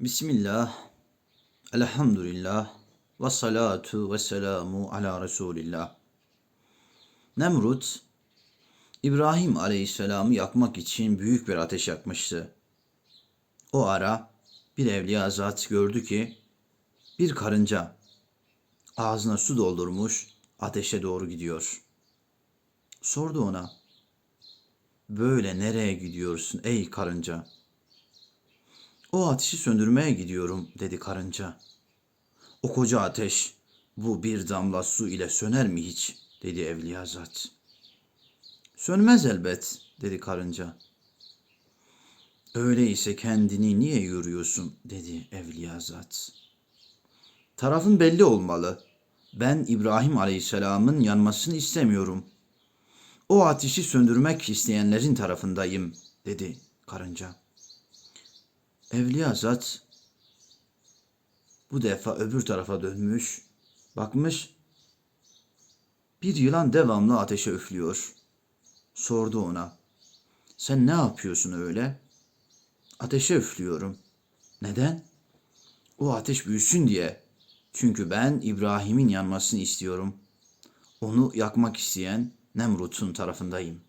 Bismillah, elhamdülillah, ve salatu ve selamu ala Resulillah. Nemrut, İbrahim aleyhisselamı yakmak için büyük bir ateş yakmıştı. O ara bir evliya zat gördü ki bir karınca ağzına su doldurmuş ateşe doğru gidiyor. Sordu ona, böyle nereye gidiyorsun ey karınca?'' O ateşi söndürmeye gidiyorum dedi karınca. O koca ateş bu bir damla su ile söner mi hiç dedi Evliyazat. Sönmez elbet dedi karınca. Öyleyse kendini niye yoruyorsun dedi Evliyazat. Tarafın belli olmalı. Ben İbrahim Aleyhisselam'ın yanmasını istemiyorum. O ateşi söndürmek isteyenlerin tarafındayım dedi karınca. Evliya zat bu defa öbür tarafa dönmüş, bakmış, bir yılan devamlı ateşe üflüyor. Sordu ona, sen ne yapıyorsun öyle? Ateşe üflüyorum. Neden? O ateş büyüsün diye. Çünkü ben İbrahim'in yanmasını istiyorum. Onu yakmak isteyen Nemrut'un tarafındayım.